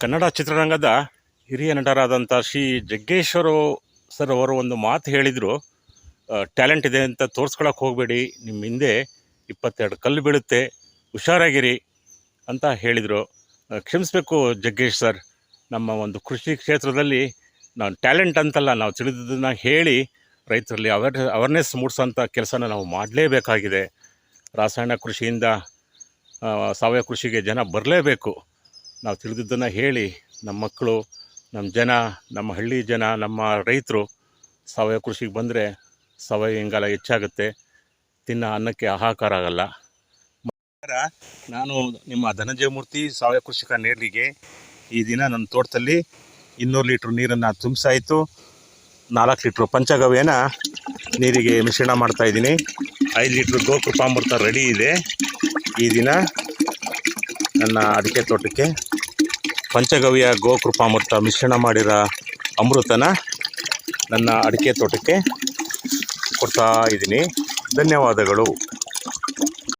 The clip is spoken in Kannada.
ಕನ್ನಡ ಚಿತ್ರರಂಗದ ಹಿರಿಯ ನಟರಾದಂಥ ಶ್ರೀ ಜಗ್ಗೇಶ್ವರು ಸರ್ ಅವರು ಒಂದು ಮಾತು ಹೇಳಿದರು. ಟ್ಯಾಲೆಂಟ್ ಇದೆ ಅಂತ ತೋರಿಸ್ಕೊಳಕ್ಕೆ ಹೋಗಬೇಡಿ ನಿಮ್ಮ ಹಿಂದೆ ಇಪ್ಪತ್ತೆರಡು ಕಲ್ಲು ಬೀಳುತ್ತೆ, ಹುಷಾರಾಗಿರಿ ಅಂತ ಹೇಳಿದರು. ಕ್ಷಮಿಸಬೇಕು ಜಗ್ಗೇಶ್ ಸರ್, ನಮ್ಮ ಒಂದು ಕೃಷಿ ಕ್ಷೇತ್ರದಲ್ಲಿ ನಾವು ಟ್ಯಾಲೆಂಟ್ ಅಂತಲ್ಲ, ನಾವು ತಿಳಿದಿದ್ದನ್ನು ಹೇಳಿ ರೈತರಲ್ಲಿ ಅವೇರ್ ಅವೇರ್ನೆಸ್ ಮೂಡಿಸೋಂಥ ಕೆಲಸನ ನಾವು ಮಾಡಲೇಬೇಕಾಗಿದೆ. ರಾಸಾಯನಿಕ ಕೃಷಿಯಿಂದ ಸಾವಯವ ಕೃಷಿಗೆ ಜನ ಬರಲೇಬೇಕು. ನಾವು ತಿಳಿದಿದ್ದನ್ನು ಹೇಳಿ ನಮ್ಮ ಮಕ್ಕಳು, ನಮ್ಮ ಜನ, ನಮ್ಮ ಹಳ್ಳಿ ಜನ, ನಮ್ಮ ರೈತರು ಸಾವಯವ ಕೃಷಿಗೆ ಬಂದರೆ ಸಾವಯವ ಇಂಗಾಲ ಹೆಚ್ಚಾಗುತ್ತೆ, ತಿನ್ನೋ ಅನ್ನಕ್ಕೆ ಹಾಹಾಕಾರ ಆಗಲ್ಲ. ನಾನು ನಿಮ್ಮ ಧನಂಜಯ ಮೂರ್ತಿ ಸಾವಯವ ಕೃಷಿಕ ನೇರ್ಲಿಗೆ ಈ ದಿನ ನನ್ನ ತೋಟದಲ್ಲಿ ಇನ್ನೂರು ಲೀಟ್ರ್ ನೀರನ್ನು ತುಂಬಿಸಾಯಿತು. ನಾಲ್ಕು ಲೀಟ್ರ್ ಪಂಚಗವ್ಯನ ನೀರಿಗೆ ಮಿಶ್ರಣ ಮಾಡ್ತಾ ಇದ್ದೀನಿ. ಐದು ಲೀಟ್ರ್ ಗೋಕೃಪಾಮೃತ ರೆಡಿ ಇದೆ. ಈ ದಿನ ನನ್ನ ಅಡಿಕೆ ತೋಟಕ್ಕೆ ಪಂಚಗವ್ಯ ಗೋಕೃಪಾಮೃತ ಮಿಶ್ರಣ ಮಾಡಿರೋ ಅಮೃತನ ನನ್ನ ಅಡಿಕೆ ತೋಟಕ್ಕೆ ಕೊಡ್ತಾ ಇದ್ದೀನಿ. ಧನ್ಯವಾದಗಳು.